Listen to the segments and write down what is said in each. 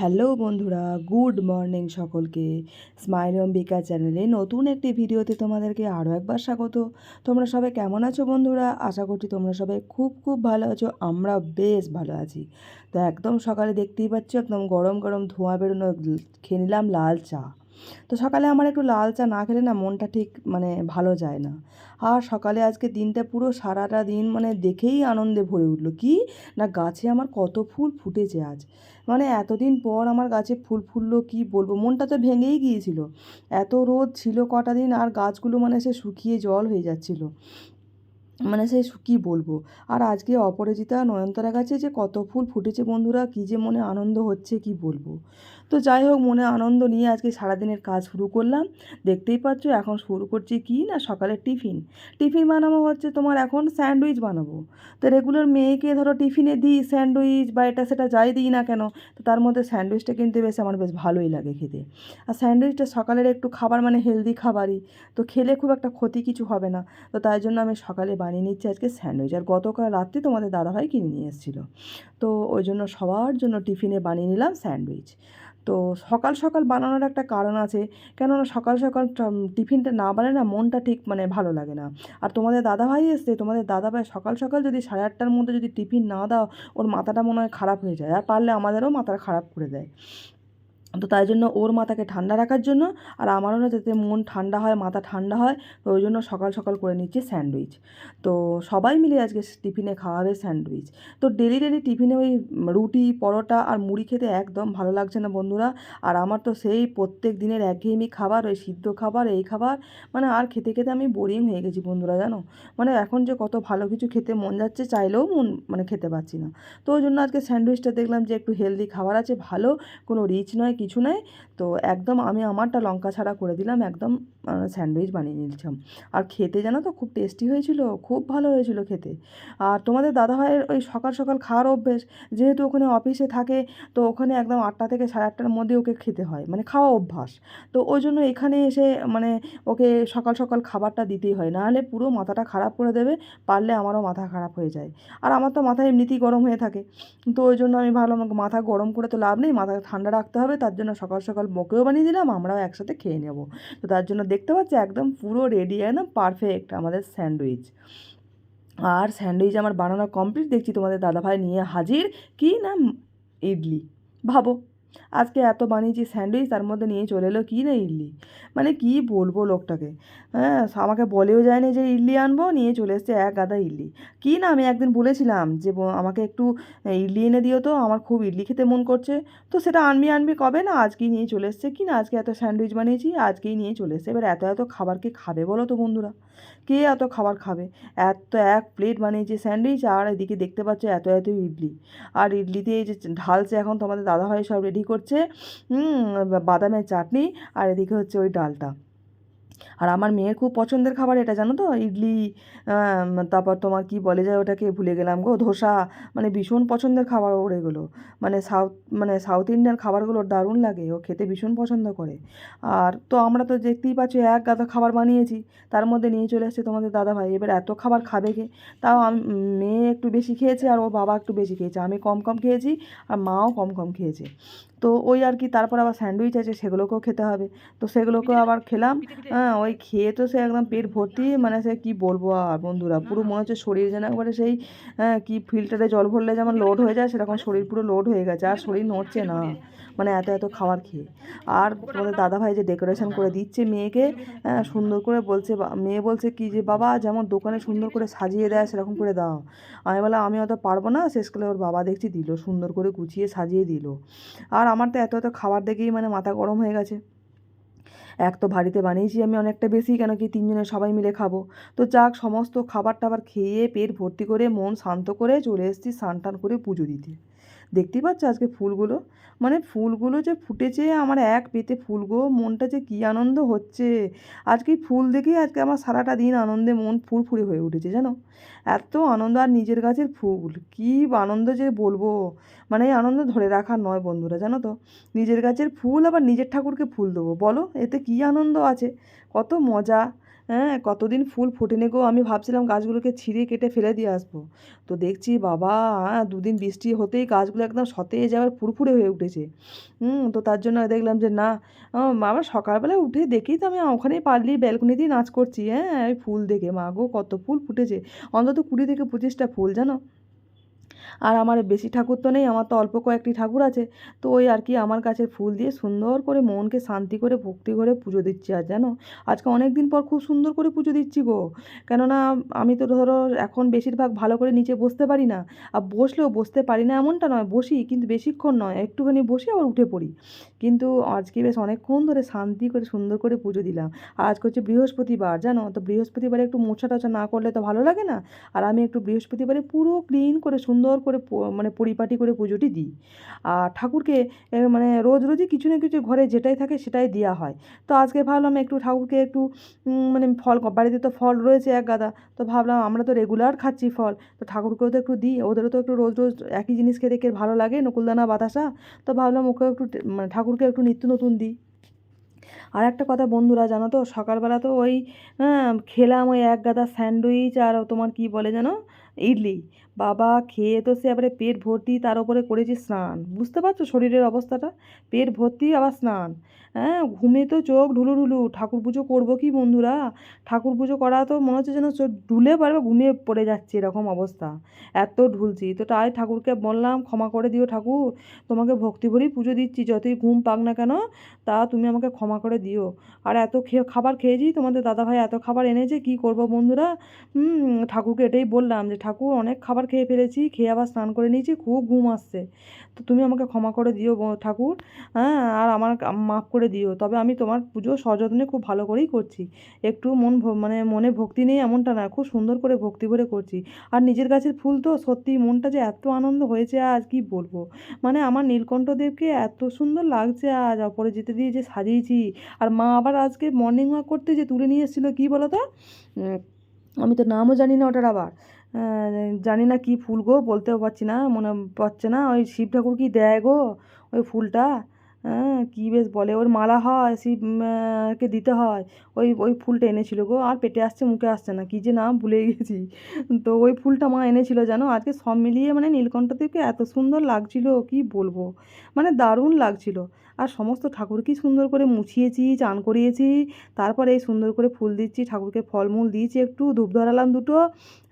Hello বন্ধুরা, good morning সকলকে। Smile Ambika চ্যানেলে নতুন একটি ভিডিওতে তোমাদেরকে আরও একবার স্বাগত। তোমরা সবাই কেমন আছো বন্ধুরা? আশা করছি তোমরা সবাই খুব খুব ভালো আছো, আমরা বেশ ভালো আছি। তো একদম সকালে দেখতেই পাচ্ছ, একদম গরম গরম ধোঁয়া বেরোনো, খেয়ে নিলাম লাল চা। তো সকালে আমার একটু লাল চা না খেলে না মনটা ঠিক মানে ভালো যায় না। আর সকালে আজকে দিনটা পুরো সারাটা দিন মানে দেখেই আনন্দে ভরে উঠল। কি? না গাছে আমার কত ফুল ফুটেছে আজ। মানে এতদিন পর আমার গাছে ফুল ফুললো কি বলব? মনটা তো ভেঙেই গিয়েছিল। এত রোদ ছিল কটা দিন আর গাছগুলো মানে সে শুকিয়ে জল হয়ে যাচ্ছিল। মানে সেই কী বলব? আর আজকে অপরাজিতা নয়নতারা গাছে যে কত ফুল ফুটেছে বন্ধুরা, কী যে মনে আনন্দ হচ্ছে, কি বলব? তো যাই হোক, মনে আনন্দ নিয়ে আজকে সারাদিনের কাজ শুরু করলাম। দেখতেই পাচ্ছ, এখন শুরু করছি কি না, সকালের টিফিন। টিফিন বানাবো হচ্ছে তোমার এখন স্যান্ডউইচ বানাবো। তো রেগুলার মেয়েকে ধরো টিফিনে দিই স্যান্ডউইচ বা এটা সেটা যাই দিই না কেন, তো তার মধ্যে স্যান্ডউইচটা কিনতে বেশ আমার বেশ ভালোই লাগে খেতে। আর স্যান্ডউইচটা সকালের একটু খাবার মানে হেলদি খাবারই, তো খেলে খুব একটা ক্ষতি কিছু হবে না। তো তাই জন্য আমি সকালে বানিয়ে নিচ্ছে আজকে স্যান্ডউইচ। আর গতকাল রাত্রে তোমাদের দাদাভাই কিনে নিয়ে এসেছিল। তো ওই জন্য সবার জন্য টিফিনে বানিয়ে নিলাম স্যান্ডউইচ। তো সকাল সকাল বানানোর একটা কারণ আছে। কেননা সকাল সকাল টিফিনটা না বানালে না মনটা ঠিক মানে ভালো লাগে না। আর তোমাদের দাদাভাই এসছে, তোমাদের দাদাভাই সকাল সকাল যদি সাড়ে আটটার মধ্যে যদি টিফিন না দাও, ওর মাথাটা মনে হয় খারাপ হয়ে যায়। আর পারলে আমাদেরও মাথাটা খারাপ করে দেয়। তো তাই জন্য ওর মাথাকে ঠান্ডা রাখার জন্য আর আমারও না যাতে মন ঠান্ডা হয়, মাথা ঠান্ডা হয়, তো ওই জন্য সকাল সকাল করে নিচ্ছি স্যান্ডউইচ। তো সবাই মিলে আজকে টিফিনে খাওয়াবে স্যান্ডউইচ। তো ডেলি ডেলি টিফিনে ওই রুটি, পরোটা আর মুড়ি খেতে একদম ভালো লাগছে না বন্ধুরা। আর আমার তো সেই প্রত্যেক দিনের একঘেয়েমি খাবার, ওই সিদ্ধ খাবার, এই খাবার মানে আর খেতে খেতে আমি বোরিং হয়ে গেছি বন্ধুরা, জানো? মানে এখন যে কত ভালো কিছু খেতে মন যাচ্ছে, চাইলেও মন মানে খেতে পারছি না। তো ওই জন্য আজকে স্যান্ডউইচটা দেখলাম যে একটু হেলদি খাবার আছে, ভালো, কোনো রিচ নয়, কিছু নয় তো একদম আমি আমারটা লঙ্কা ছাড়া করে দিলাম। একদম স্যান্ডউইচ বানিয়ে নিয়েছিলাম। আর খেতে জানো তো খুব টেস্টি হয়েছিল, খুব ভালো হয়েছিল খেতে। আর তোমাদের দাদাভাইয়ের ওই সকাল সকাল খাওয়ার অভ্যেস, যেহেতু ওখানে অফিসে থাকে, তো ওখানে একদম আটটা থেকে সাড়ে আটটার মধ্যে ওকে খেতে হয় মানে খাওয়া অভ্যাস। তো ওই জন্য এখানে এসে মানে ওকে সকাল সকাল খাবারটা দিতেই হয় নাহলে পুরো মাথাটা খারাপ করে দেবে, পারলে আমারও মাথা খারাপ হয়ে যায়। আর আমার তো মাথা এমনিতেই গরম হয়ে থাকে, তো ওই জন্য আমি ভাবলাম মাথা গরম করে তো লাভ নেই, মাথা ঠান্ডা রাখতে হবে, তার জন্য সকাল সকাল বকেও বানিয়ে দিলাম, আমরাও একসাথে খেয়ে নেব। তো তার জন্য দেখতে পাচ্ছি একদম পুরো রেডি একদম পারফেক্ট আমাদের স্যান্ডউইচ আর স্যান্ডউইচ আমার বানানো কমপ্লিট দেখছি তোমাদের দাদাভাই নিয়ে হাজির কি না ইডলি। ভাবো, আজকে এত বানিয়েছি স্যান্ডউইচ তার মধ্যে নিয়ে চলে এলো কী না ইডলি। মানে কি বলব লোকটাকে? হ্যাঁ আমাকে বলেও যায়নি যে ইডলি আনব, নিয়ে চলে এসছে এক গাদা ইডলি। কি না, আমি একদিন বলেছিলাম যে আমাকে একটু ইডলি এনে দিও তো, আমার খুব ইডলি খেতে মন করছে। তো সেটা আনবি আনবি, কবে না, আজকেই নিয়ে চলে এসছে। কি না, আজকে এত স্যান্ডউইচ বানিয়েছি, আজকেই নিয়ে চলে এসছে। এবার এত এত খাবার কে খাবে বলো তো বন্ধুরা? কে এত খাবার খাবে? এত এক প্লেট বানিয়েছে স্যান্ডউইচ, আর এদিকে দেখতে পাচ্ছ এত এত ইডলি। আর ইডলিতে এই যে ঢালছে এখন তোমাদের দাদাভাই সব রেডি করছে। বাদামের চাটনি, আর এদিকে হচ্ছে ওই ডালটা আর আমার মেয়ের খুব পছন্দের খাবার এটা, জানো তো? ইডলি তারপর তোমার কি বলে যায় ওটাকে? ভুলে গেলাম গো, ধোসা। মানে ভীষণ পছন্দের খাবার ওর এগুলো। মানে সাউথ মানে সাউথ ইন্ডিয়ান খাবারগুলো দারুণ লাগে, ও খেতে ভীষণ পছন্দ করে। আর তো আমরা তো দেখতেই পাচ্ছি, এক গাদা খাবার বানিয়েছি, তার মধ্যে নিয়ে চলে এসছে তোমাদের দাদাভাই। এবার এত খাবার খাবে কে? তাও মেয়ে একটু বেশি খেয়েছে আর ও বাবা একটু বেশি খেয়েছে। আমি কম কম খেয়েছি আর মাও কম কম খেয়েছে। তো ওই আর কি তারপর আবার স্যান্ডউইচ আছে সেগুলোকেও খেতে হবে। তো সেগুলোকেও আবার খেলাম। হ্যাঁ ওই খেয়ে তো সে একদম পেট ভর্তি মানে সে কী বলব আর বন্ধুরা পুরো মনে হচ্ছে শরীর যেন একবারে সেই হ্যাঁ কি ফিল্টারে জল ভরলে যেমন লোড হয়ে যায় সেরকম শরীর পুরো লোড হয়ে গেছে আর শরীর নড়ছে না। মানে এত এত খাবার খেয়ে। আর তোমাদের দাদাভাই যে ডেকোরেশন করে দিচ্ছে মেয়েকে হ্যাঁ সুন্দর করে বলছে মেয়ে বলছে কি যে বাবা যেমন দোকানে সুন্দর করে সাজিয়ে দেয় সেরকম করে দাও। আমি বললাম আমি অত পারব না। শেষকালে ওর বাবা দেখছি দিল সুন্দর করে গুছিয়ে সাজিয়ে দিল। আর আমার তো এত এত খাবার দেখেই মানে মাথা গরম হয়ে গেছে। এক তো বাড়িতে বানিয়েছি আমি অনেকটা বেশি, কেন কি তিনজনে সবাই মিলে খাব। তো যাক, সমস্ত খাবার টাবার খেয়ে, পেট ভর্তি করে, মন শান্ত করে চলে এসেছি স্নান টান করে পুজো দিতে। দেখতেই পাচ্ছ আজকে ফুলগুলো? মানে ফুলগুলো যে ফুটেছে, আমার এক পেতে ফুলগুলো মনটা যে কী আনন্দ হচ্ছে। আজকে ফুল দেখেই আজকে আমার সারাটা দিন আনন্দে মন ফুরফুরে হয়ে উঠেছে, জানো? এত আনন্দ আর নিজের গাছের ফুল, কী আনন্দ যে বলব? মানে এই আনন্দ ধরে রাখার নয় বন্ধুরা, জানো তো? নিজের গাছের ফুল, আবার নিজের ঠাকুরকে ফুল দেবো, বলো? এতে কী আনন্দ আছে? কত মজা! হ্যাঁ কতদিন ফুল ফোটেনি গো? আমি ভাবছিলাম গাছগুলোকে ছিঁড়ে কেটে ফেলে দিয়ে আসব। তো দেখছি বাবা হ্যাঁ দুদিন বৃষ্টি হতেই গাছগুলো একদম সতেজ আবার ফুরফুরে হয়ে উঠেছে। হুম, তো তার জন্য দেখলাম যে না আমার সকালবেলায় উঠে দেখি তো আমি ওখানেই পারলি ব্যালকনিতেই নাচ করছি। হ্যাঁ ফুল দেখে। মা গো, কত ফুল ফুটেছে। অন্তত কুড়ি থেকে পঁচিশটা ফুল, জানো? আর আমার বেশি ঠাকুর তো নেই, আমার তো অল্প কয়েকটি ঠাকুর আছে। তো ওই আর কি আমার কাছে ফুল দিয়ে সুন্দর করে মনকে শান্তি করে, ভক্তি করে পুজো দিচ্ছি আর জানো? আজকে অনেক দিন পর খুব সুন্দর করে পুজো দিচ্ছি গো। কেননা আমি তো ধরো এখন বেশিরভাগ ভালো করে নিচে বসতে পারি না। আর বসলেও বসতে পারি না এমনটা নয়, বসি কিন্তু বেশিক্ষণ নয়, একটুখানি বসি আবার উঠে পড়ি। কিন্তু আজকে বেশ অনেকক্ষণ ধরে শান্তি করে, সুন্দর করে পুজো দিলাম। আর আজকে হচ্ছে বৃহস্পতিবার, জানো? তো বৃহস্পতিবারে একটু মোছা টোছা না করলে তো ভালো লাগে না? আর আমি একটু বৃহস্পতিবারে পুরো ক্লিন করে সুন্দর করে মানে পরিপাটি করে পুজোটি দিই। আর ঠাকুরকে মানে রোজ রোজই কিছু না কিছু ঘরে যেটাই থাকে সেটাই দেওয়া হয়। তো আজকে ভাবলাম একটু ঠাকুরকে একটু মানে ফল বাড়িতে তো ফল রয়েছে এক গাদা, তো ভাবলাম আমরা তো রেগুলার খাচ্ছি ফল, তো ঠাকুরকেও তো একটু দিই, ওদেরও তো একটু রোজ রোজ একই জিনিস খেতে খেয়ে ভালো লাগে, নকুলদানা, বাতাসা, তো ভাবলাম ওকেও একটু মানে ঠাকুরকে একটু নিত্য নতুন দিই। আর একটা কথা বন্ধুরা, জানো তো, সকালবেলা তো ওই খেলাম ওই এক গাদা স্যান্ডউইচ আর তোমার কি বলে জানো ইডলি। বাবা, খেয়ে তো সে এবারে পেট ভর্তি, তার উপরে করেছি স্নান। বুঝতে পারছ শরীরের অবস্থাটা? পেট ভর্তি, আবার স্নান। হ্যাঁ ঘুমে তো চোখ ঢুলু ঢুলু। ঠাকুর পুজো করব কি বন্ধুরা? ঠাকুর পুজো করা তো মনে হচ্ছে যেন চোখ ঢুলে পারবে, ঘুমিয়ে পড়ে যাচ্ছে এরকম অবস্থা। এত ঢুলছি। তো তাই ঠাকুরকে বললাম, ক্ষমা করে দিও ঠাকুর। তোমাকে ভক্তি ভরেই পুজো দিচ্ছি, যতই ঘুম পাক না কেন, তা তুমি আমাকে ক্ষমা করে দিও। আর এত খেয়ে খাবার খেয়েছি, তোমাদের দাদাভাই এত খাবার এনেছে, কি করব বন্ধুরা? ঠাকুরকে এটাই বললাম যে ঠাকুর অনেক খাবার খেয়ে ফেলেছি, খেয়ে আবার স্নান করে নিয়েছি, খুব ঘুম আসছে। তো তুমি আমাকে ক্ষমা করে দিও ঠাকুর হ্যাঁ আর আমার মাফ করে দিও। তবে আমি তোমার পুজো সযত্নে খুব ভালো করেই করছি। একটু মন মানে মনে ভক্তি নেই এমনটা না, খুব সুন্দর করে ভক্তি ভরে করছি। আর নিজের গাছের ফুল তো সত্যি মনটা যে এত আনন্দ হয়েছে আজ, কি বলব? মানে আমার নীলকণ্ঠদেবকে এত সুন্দর লাগছে আজ, অপরাজিতা দিয়ে যে সাজিয়েছি। আর মা আবার আজকে মর্নিং ওয়াক করতে যে তুলে নিয়ে এসেছিল, কী বলো তো আমি তো নামও জানি না ওটার আবার। জানি না কি ফুল গো, বলতেও পারছি না, মনে পাচ্ছে না। ওই শিব ঠাকুর কি দেয় গো, ওই ফুলটা? হ্যাঁ কী বেশ বলে, ওর মালা হয় কে দিতে হয়। ওই ওই ফুলটা এনেছিল গো, আর পেটে আসছে, মুখে আসছে না, কী যে নাম ভুলে গেছি। তো ওই ফুলটা মা এনেছিল জানো, আজকে সব মিলিয়ে মানে নীলকণ্ঠদেবকে এত সুন্দর লাগছিল, কি বলব? মানে দারুণ লাগছিল। আর সমস্ত ঠাকুরকেই সুন্দর করে মুছিয়েছি, চান করিয়েছি, তারপরে এই সুন্দর করে ফুল দিচ্ছি, ঠাকুরকে ফলমূল দিয়েছি, একটু ধূপ ধরালাম দুটো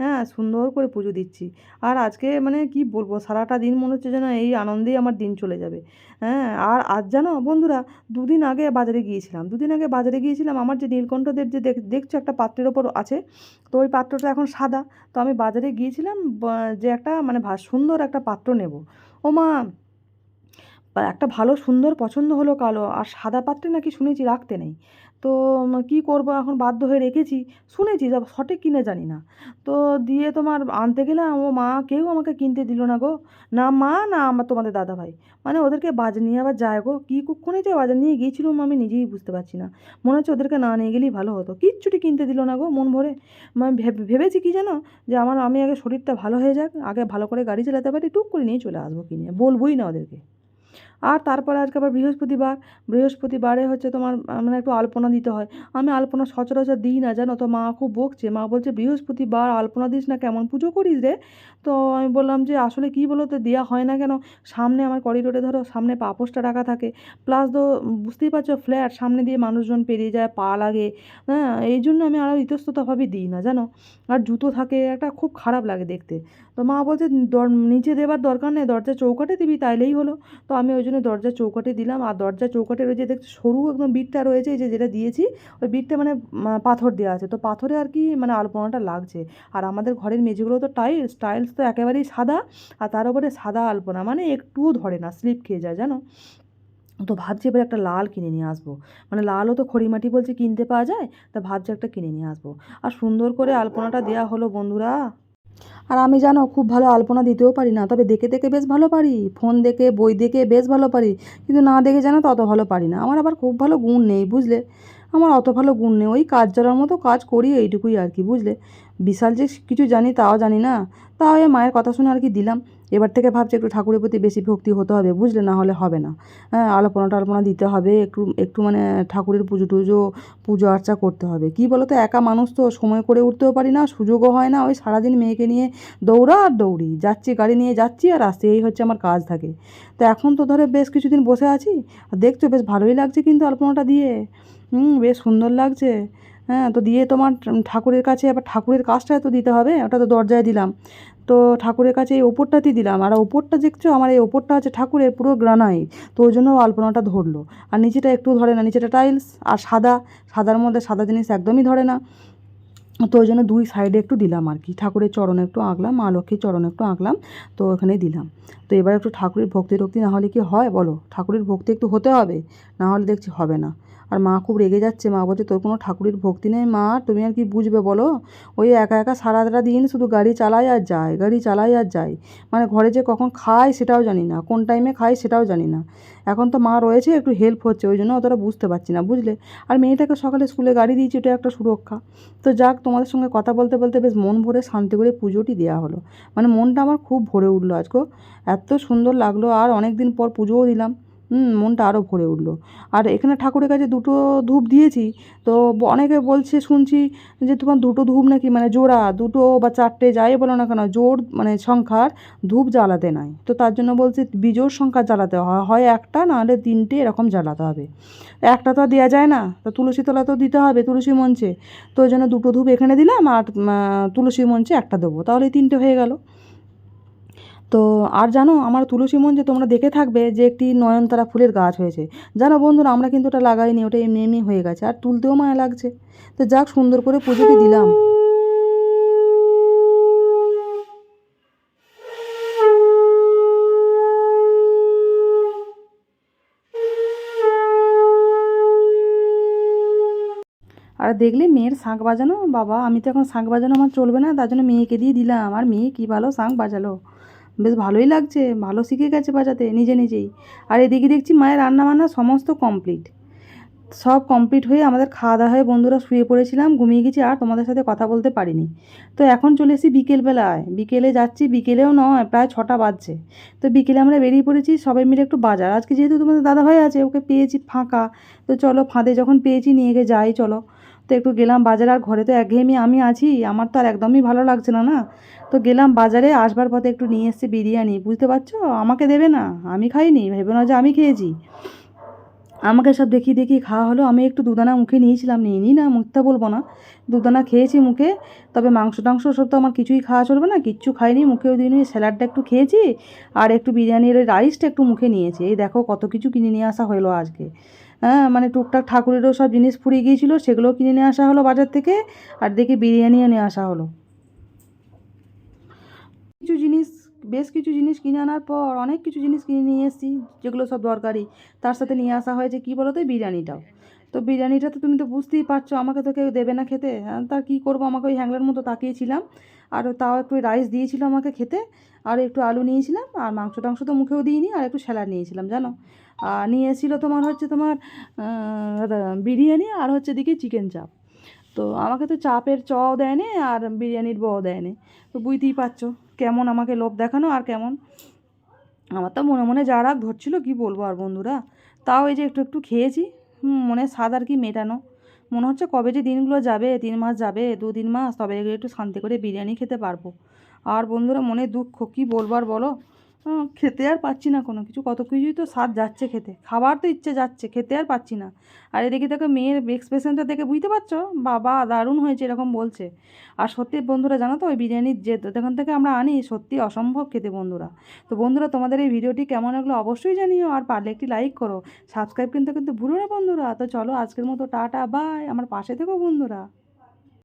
হ্যাঁ সুন্দর করে পুজো দিচ্ছি। আর আজকে মানে কি বলব, সারাটা দিন মনে হচ্ছে যেন এই আনন্দেই আমার দিন চলে যাবে। হ্যাঁ আর আজ জানো বন্ধুরা, দুদিন আগে বাজারে গিয়েছিলাম। দুদিন আগে বাজারে গিয়েছিলাম, আমার যে নীলকণ্ঠদের যে দেখ- দেখছ একটা পাত্রের ওপর আছে, তো ওই পাত্রটা এখন সাদা। তো আমি বাজারে গিয়েছিলাম যে একটা মানে সুন্দর একটা পাত্র নেব। ও মা একটা ভালো সুন্দর পছন্দ হলো কালো, আর সাদা পাত্রে নাকি শুনেছি রাখতে নেই। তো কী করব এখন? বাধ্য হয়ে রেখেছি। শুনেছি যা সঠিক কিনে জানি না। তো, দিয়ে তোমার আনতে গেলাম। ও মা কেউ আমাকে কিনতে দিল না গো। না মা, না আমার তোমাদের দাদা ভাই। মানে ওদেরকে বাজার নিয়ে আবার যায় গো। কী কুক্ষণে যে বাজার নিয়ে গিয়েছিলাম আমি নিজেই বুঝতে পারছি না। মনে হচ্ছে ওদেরকে না নিয়ে গেলেই ভালো হতো। কিচ্ছুটি কিনতে দিল না গো মন ভরে। মানে ভেবে ভেবেছি কি জানো? যে আমার, আমি আগে শরীরটা ভালো হয়ে যাক, আগে ভালো করে গাড়ি চালাতে পারি, টুক করে নিয়ে চলে আসব কিনে। বলবোই না ওদেরকে। আর তারপরে আজকে আবার বৃহস্পতিবার। বৃহস্পতিবারে হচ্ছে তোমার মানে একটু আলপনা দিতে হয়। আমি আলপনা সচরাচর দিই না, জানো তো? মা খুব বকছে। মা বলছে, বৃহস্পতিবার আলপনা দিস না কেমন? পুজো করিস রে? তো আমি বললাম যে, আসলে কী বলো তো? দেওয়া হয় না কেন? সামনে আমার করিডোরে ধরো, সামনে পাপোসটা রাখা থাকে। প্লাস তো বুঝতেই পারছ ফ্ল্যাট সামনে দিয়ে মানুষজন পেরিয়ে যায়, পা লাগে। হ্যাঁ এই জন্য আমি আরও ইতস্ততভাবে দিই না, জানো? আর জুতো থাকে, একটা খুব খারাপ লাগে দেখতে। তো মা বলছে নিচে দেবার দরকার নেই দরজা চৌকাটে দিবি, তাইলেই হলো। তো আমি ওই জন্য দরজা চৌকাটে দিলাম। আর দরজা চৌকাটের ওই যে দেখছ, সরু একদম বিটটা রয়েছে যে যেটা দিয়েছি, ওই বিটটা মানে পাথর দেওয়া আছে। তো পাথরে আর কি মানে আলপনাটা লাগছে। আর আমাদের ঘরের মেঝেগুলো তো টাইলস টাইলস তো একেবারেই সাদা, আর তার উপরে সাদা আলপনা মানে একটুও ধরে না, স্লিপ খেয়ে যায়, জানো? তো ভাবছি এবার একটা লাল কিনে নিয়ে আসব। মানে লালও তো খড়িমাটি বলছে কিনতে পাওয়া যায়, তা ভাবছি একটা কিনে নিয়ে আসব। আর সুন্দর করে আলপনাটা দেওয়া হলো, বন্ধুরা। আর আমি জানো, খুব ভালো আলপনা দিতেও পারি না, তবে দেখে দেখে বেশ ভালো পারি, ফোন দেখে, বই দেখে বেশ ভালো পারি, কিন্তু না দেখে জানো তত ভালো পারি না। আমার আবার খুব ভালো গুণ নেই, বুঝলে? আমার অত ভালো গুণ নেই, ওই কাজ চলার মতো কাজ করি এইটুকুই আর কি, বুঝলে? বিশাল যে কিছু জানি তাও জানি না, তাও ওই মায়ের কথা শুনে আর কি দিলাম, এবার থেকে ভাবছি একটু ঠাকুরের প্রতি বেশি ভক্তি হতে হবে, বুঝলে? না হলে হবে না। হ্যাঁ আলপনা টালপনা দিতে হবে, একটু একটু মানে ঠাকুরের পুজো টুজো, পুজো আর্চা করতে হবে। কী বলো তো একা মানুষ তো সময় করে উঠতেও পারি না, সুযোগও হয় না, ওই সারাদিন মেয়েকে নিয়ে দৌড়া আর দৌড়ি, যাচ্ছি গাড়ি নিয়ে যাচ্ছি আর আসছি, এই হচ্ছে আমার কাজ থাকে। তো এখন তো ধরো বেশ কিছুদিন বসে আছি, আর দেখছ বেশ ভালোই লাগছে কিন্তু আলপনাটা দিয়ে। হুম, বেশ সুন্দর লাগছে। হ্যাঁ তো দিয়ে তোমার ঠাকুরের কাছে আবার ঠাকুরের কাজটা তো দিতে হবে, ওটা তো দরজায় দিলাম। তো ঠাকুরের কাছে এই ওপরটাতেই দিলাম। আর ওপরটা দেখছ, আমার এই ওপরটা হচ্ছে ঠাকুরের পুরো গ্রানাইট। তো ওই জন্য আলপনাটা ধরলো। আর নিচেটা একটু ধরে না, নিচেটা টাইলস আর সাদা, সাদার মধ্যে সাদা জিনিস একদমই ধরে না। তো ওই জন্য দুই সাইডে একটু দিলাম আর কি। ঠাকুরের চরণে একটু আঁকলাম, মা লক্ষ্মীর চরণে একটু আঁকলাম, তো ওখানে দিলাম। তো এবার একটু ঠাকুরের ভক্তি টক্তি না হলে কি হয় বলো? ঠাকুরের ভক্তি একটু হতে হবে? না হলে দেখছি হবে না। আর মা খুব রেগে যাচ্ছে, মা বলছে, তোর কোনো ঠাকুরের ভক্তি নেই মা, তুমি আর কি বুঝবে বলো? ওই একা একা সারাটা দিন শুধু গাড়ি চালায় আর যায়, গাড়ি চালায় আর যায়। মানে ঘরে যে কখন খায় সেটাও জানি না, কোন টাইমে খায় সেটাও জানি না। এখন তো মা রয়েছে, একটু হেল্প হচ্ছে, ওই জন্য অতটা বুঝতে পারছি না, বুঝলে? আর মেয়েটাকে সকালে স্কুলে গাড়ি দিয়েছি ওটা একটা সুরক্ষা। তো যাক, তোমাদের সঙ্গে কথা বলতে বলতে বেশ মন ভরে শান্তি করে পুজোটি দেওয়া হলো। মানে মনটা আমার খুব ভরে উঠল আজকে। এত সুন্দর লাগল আর অনেক দিন পর পুজোও দিলাম। হুম, মনটা আরও ভরে উঠল। আর এখানে ঠাকুরের কাছে দুটো ধূপ দিয়েছি, তো অনেকে বলছে, শুনছি যে তোমার দুটো ধূপ নাকি মানে জোড়া, দুটো বা চারটে যাই বলো না কেন জোর মানে সংখ্যার ধূপ জ্বালাতে নাই। তো তার জন্য বলছে, বিজোড় সংখ্যা জ্বালাতে হয় হয় একটা, নাহলে তিনটে এরকম জ্বালাতে হবে। একটা তো আর দেওয়া যায় না, তো তুলসী তলা তো দিতে হবে তুলসী মঞ্চে। তো ওই জন্য দুটো ধূপ এখানে দিলাম আর তুলসী মঞ্চে একটা দেবো, তাহলে তিনটে হয়ে গেল। তো আর জানো, আমার তুলসী মঞ্চে তোমরা দেখে থাকবে যে একটি নয়নতারা ফুলের গাছ হয়েছে। জানো বন্ধুরা, আমরা কিন্তু ওটা লাগাইনি, ওটা এমনি এমনি হয়ে গেছে, আর তুলতেও মায়া লাগছে। তো যাক, সুন্দর করে পুজোটি দিলাম। আর দেখলে মেয়ের শাঁখ বাজানো? বাবা, আমি তো এখন শাঁখ বাজানো আমার চলবে না, তার জন্য মেয়েকে দিয়ে দিলাম। আর মেয়ে কী ভালো শাঁখ বাজালো? বেশ ভালোই লাগছে, ভালো শিখে গেছে বাজাতে নিজে নিজেই। আর এদিকে দেখছি মায়ের রান্না বান্না সমস্ত কমপ্লিট সব কমপ্লিট হয়ে আমাদের খাওয়া দাওয়া হয়ে বন্ধুরা শুয়ে পড়েছিলাম, ঘুমিয়ে গেছি আর তোমাদের সাথে কথা বলতে পারিনি। তো এখন চলে এসেছি বিকেলবেলায়। বিকেলে যাচ্ছি, বিকেলেও নয়, প্রায় ছটা বাজছে। তো বিকেলে আমরা বেরিয়ে পড়েছি সবাই মিলে একটু বাজার। আজকে যেহেতু তোমাদের দাদাভাই আছে, ওকে পেয়েছি ফাঁকা। তো চলো ফাঁদে যখন পেয়েছি নিয়ে গিয়ে যাই চলো। তো একটু গেলাম বাজারে, আর ঘরে তো একঘেয়েমি আমি আছি, আমার তো আর একদমই ভালো লাগছে না না? তো গেলাম বাজারে, আসবার পথে একটু নিয়ে এসেছি বিরিয়ানি, বুঝতে পারছ? আমাকে দেবে না, আমি খাইনি, ভেবে না যে আমি খেয়েছি। আমাকে সব দেখি দেখি খাওয়া হলো, আমি একটু দুদানা মুখে নিয়েছিলাম নিয়ে নিই না মুখটা বলব না। দুদানা খেয়েছি মুখে, তবে মাংস টাংস সব তো আমার কিছুই খাওয়া চলবে না, কিচ্ছু খাইনি মুখেও দিইনি স্যালাডটা একটু খেয়েছি, আর একটু বিরিয়ানির রাইসটা একটু মুখে নিয়েছি। এই দেখো কত কিছু কিনে নিয়ে আসা হলো আজকে। হ্যাঁ মানে টুকটাক ঠাকুরেরও সব জিনিস ফুরিয়ে গিয়েছিল, সেগুলো কিনে নিয়ে আসা হলো বাজার থেকে, আর দেখি বিরিয়ানিও নিয়ে আসা হলো। কিছু জিনিস, বেশ কিছু জিনিস কিনে আনার পর, অনেক কিছু জিনিস কিনে নিয়ে এসেছি, যেগুলো সব দরকারি। তার সাথে নিয়ে আসা হয়েছে, কী বলো তো বিরিয়ানিটাও। তো বিরিয়ানিটা তো তুমি তো বুঝতেই পারছ, আমাকে তো কেউ দেবে না খেতে। তা তার কী করব? আমাকে ওই হ্যাংলার মতো তাকিয়েছিলাম। আর তাও একটু রাইস দিয়েছিল আমাকে খেতে, আর একটু আলু নিয়েছিলাম, আর মাংস টাংস তো মুখেও দিইনি, আর একটু স্যালাড নিয়েছিলাম, জানো? আর নিয়ে এসেছিল তোমার হচ্ছে তোমার বিরিয়ানি আর হচ্ছে দিকে চিকেন চাপ তো আমাকে তো চাপের চও দেয়নি, আর বিরিয়ানির বও দেয়নি। তো বুঝতেই পারছ কেমন আমাকে লোভ দেখানো আর কেমন। আমার তো মনে মনে যা রাগ ধরছিল, কি বলব আর বন্ধুরা? তাও এই যে একটু একটু খেয়েছি মনে স্বাদ আর কি মেটানো। মনে হচ্ছে কবে যে দিনগুলো যাবে, তিন মাস যাবে, দু তিন মাস, তবে একটু শান্তি করে বিরিয়ানি খেতে পারব। আর বন্ধুরা মনে দুঃখ, কী বলবার বলো? খেতে আর পাচ্ছি না কোনো কিছু। কত কিছুই তো স্বাদ যাচ্ছে খেতে। খাবার তো ইচ্ছে যাচ্ছে, খেতে আর পাচ্ছি না। আর এদিকে দেখো মেয়ের এক্সপ্রেশনটা দেখে বুঝতে পারছ? বাবা, দারুণ হয়েছে এরকম বলছে। আর সত্যি বন্ধুরা, জানো তো, ওই বিরিয়ানির যে যেখান থেকে আমরা আনি সত্যি অসম্ভব খেতে বন্ধুরা। তো বন্ধুরা, তোমাদের এই ভিডিওটি কেমন লাগল অবশ্যই জানিও। আর পারলে একটি লাইক করো। সাবস্ক্রাইব কিন্তু কিন্তু ভুলো না বন্ধুরা। তো চলো, আজকের মতো টাটা বাই আমার পাশে থেকো বন্ধুরা।